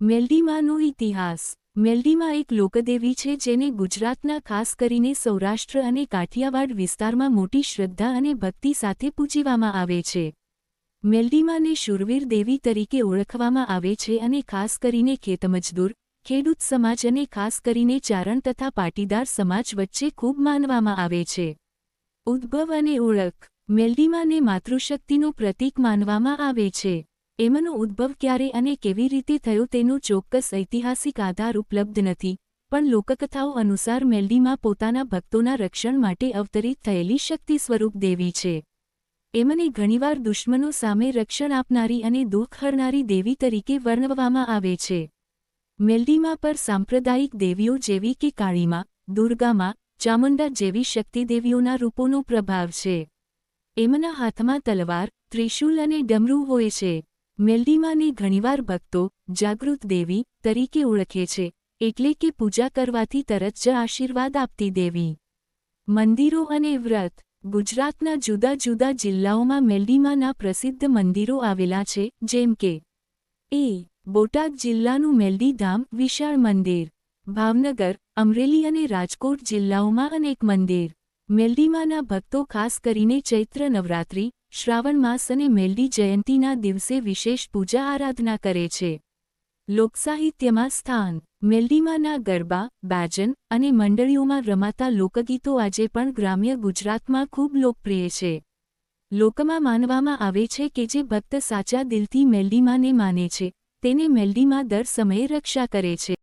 મેલડીમાનો ઇતિહાસ. મેલડીમાં એક લોકદેવી છે જેને ગુજરાતના ખાસ કરીને સૌરાષ્ટ્ર અને કાઠિયાવાડ વિસ્તારમાં મોટી શ્રદ્ધા અને ભક્તિ સાથે પૂજવામાં આવે છે. મેલડીમાને શૂરવીર દેવી તરીકે ઓળખવામાં આવે છે અને ખાસ કરીને ખેતમજદૂર, ખેડૂત સમાજ અને ખાસ કરીને ચારણ તથા પાટીદાર સમાજ વચ્ચે ખૂબ માનવામાં આવે છે. ઉદ્ભવ અને ઓળખ. મેલડીમાને માતૃશક્તિનું પ્રતીક માનવામાં આવે છે. એમનો ઉદ્ભવ ક્યારે અને કેવી રીતે થયો તેનો ચોક્કસ ઐતિહાસિક આધાર ઉપલબ્ધ નથી, પણ લોકકથાઓ અનુસાર મેલડીમાં પોતાના ભક્તોના રક્ષણ માટે અવતરિત થયેલી શક્તિ સ્વરૂપ દેવી છે. એમને ઘણીવાર દુશ્મનો સામે રક્ષણ આપનારી અને દુઃખ હરનારી દેવી તરીકે વર્ણવવામાં આવે છે. મેલડીમાં પર સાંપ્રદાયિક દેવીઓ જેવી કે કાળીમાં, દુર્ગામાં, ચામુંડા જેવી શક્તિદેવીઓના રૂપોનો પ્રભાવ છે. એમના હાથમાં તલવાર, ત્રિશૂલ અને ડમરૂ હોય છે. મેલડીમાને ઘણીવાર ભક્તો જાગૃત દેવી તરીકે ઓળખે છે, એટલે કે પૂજા કરવાથી તરત જ આશીર્વાદ આપતી દેવી. મંદિરો અને વ્રત. ગુજરાતના જુદા જુદા જિલ્લાઓમાં મેલડીમાના પ્રસિદ્ધ મંદિરો આવેલા છે, જેમ કે એ. બોટાદ જિલ્લાનું મેલડીધામ વિશાળ મંદિર. ભાવનગર, અમરેલી અને રાજકોટ જિલ્લાઓમાં અનેક મંદિર. મેલડીમાના ભક્તો ખાસ કરીને ચૈત્ર નવરાત્રિ, શ્રાવણ માસ અને મેલડી જયંતીના દિવસે વિશેષ પૂજા આરાધના કરે છે. લોકસાહિત્યમાં સ્થાન, મેલડીમાના ગરબા, બાજન અને મંડળીઓમાં રમાતા લોકગીતો આજે પણ ગ્રામ્ય ગુજરાતમાં ખૂબ લોકપ્રિય છે. લોકમાં માનવામાં આવે છે કે જે ભક્ત સાચા દિલથી મેલડીમાને માને છે, તેને મેલડીમાં દર સમયે રક્ષા કરે છે.